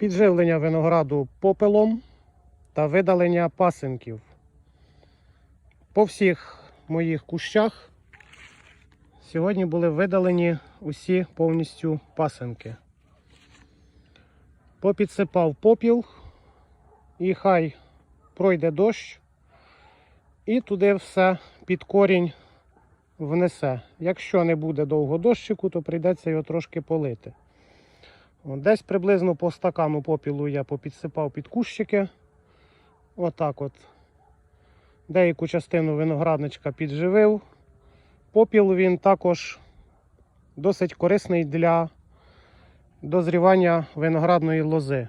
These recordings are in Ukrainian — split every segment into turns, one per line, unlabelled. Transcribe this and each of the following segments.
підживлення винограду попелом та видалення пасинків. По всіх моїх кущах сьогодні були видалені усі повністю пасинки. Попідсипав попіл і хай пройде дощ і туди все під корінь внесе. Якщо не буде довго дощику, то прийдеться його трошки полити. Десь приблизно по стакану попілу я попідсипав під кущики. Отак от. Деяку частину виноградничка підживив. Попіл він також досить корисний для дозрівання виноградної лози.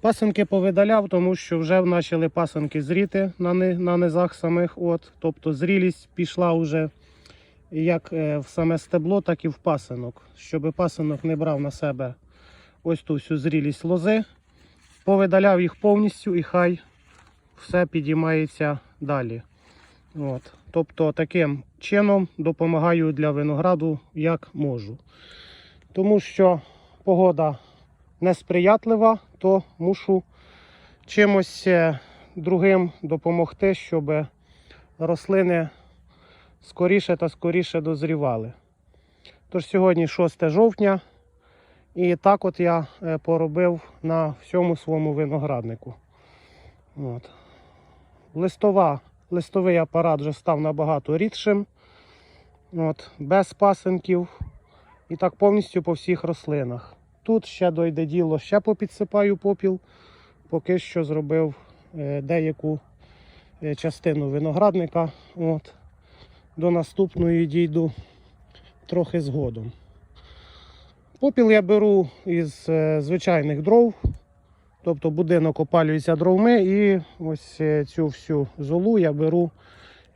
Пасинки повидаляв, тому що вже почали пасинки зріти на, на низах самих. От, тобто зрілість пішла вже як е, в саме стебло, так і в пасинок. Щоб пасинок не брав на себе ось ту всю зрілість лози. Повидаляв їх повністю і хай все підіймається далі. От. Тобто таким чином допомагаю для винограду як можу. Тому що погода несприятлива, то мушу чимось е, другим допомогти, щоб рослини скоріше та скоріше дозрівали. Тож сьогодні 6 жовтня, і так от я е, поробив на всьому своєму винограднику. От. Листова, листовий апарат вже став набагато рідшим, от, без пасинків. І так повністю по всіх рослинах. Тут ще дойде діло, ще попідсипаю попіл. Поки що зробив е, деяку е, частину виноградника. От. До наступної дійду трохи згодом. Попіл я беру із е, звичайних дров. Тобто будинок опалюється дровми і ось е, цю всю золу я беру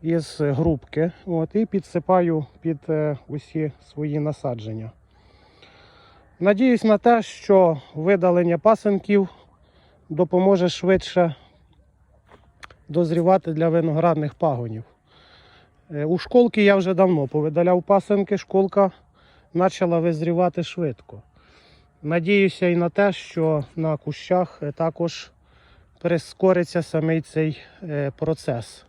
із грубки от, і підсипаю під е, усі свої насадження. Надіюсь на те, що видалення пасинків допоможе швидше дозрівати для виноградних пагонів. У школки я вже давно повидаляв пасинки, школка почала визрівати швидко. Надіюся і на те, що на кущах е, також прискориться самий цей е, процес.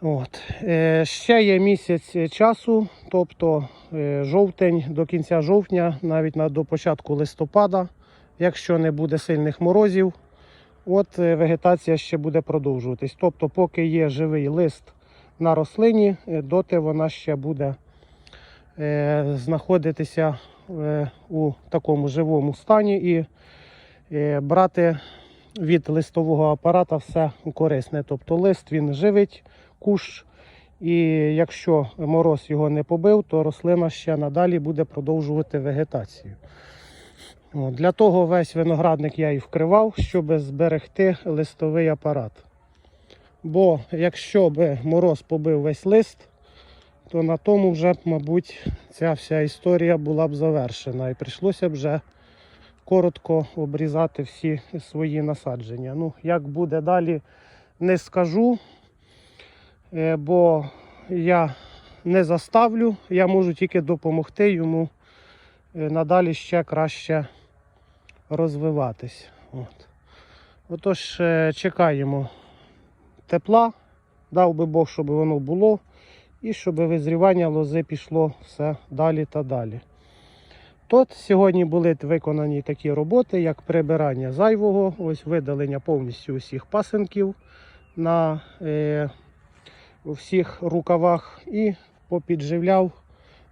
От. Е, Ще є місяць часу, тобто жовтень до кінця жовтня, навіть до початку листопада, якщо не буде сильних морозів, от вегетація ще буде продовжуватись. Тобто, поки є живий лист на рослині, доти вона ще буде знаходитися е, у такому живому стані і е, брати від листового апарата все корисне. Тобто лист він живить кущ, і якщо мороз його не побив, то рослина ще надалі буде продовжувати вегетацію. Для того весь виноградник я і вкривав, щоб зберегти листовий апарат. Бо якщо би мороз побив весь лист, то на тому вже, б, мабуть, ця вся історія була б завершена і прийшлося б вже коротко обрізати всі свої насадження. Ну, як буде далі, не скажу, е, бо я не заставлю, я можу тільки допомогти йому е, надалі ще краще розвиватись. От. Отож, е, чекаємо тепла, дав би Бог, щоб воно було, і щоб визрівання лози пішло все далі та далі. Тут сьогодні були виконані такі роботи, як прибирання зайвого, ось видалення повністю усіх пасинків на е, всіх рукавах і попідживляв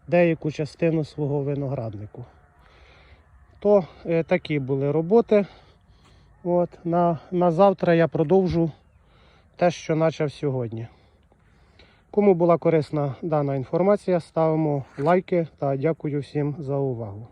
деяку частину свого винограднику. То е, такі були роботи. От, на, на завтра я продовжу те, що почав сьогодні. Кому була корисна дана інформація, ставимо лайки та дякую всім за увагу.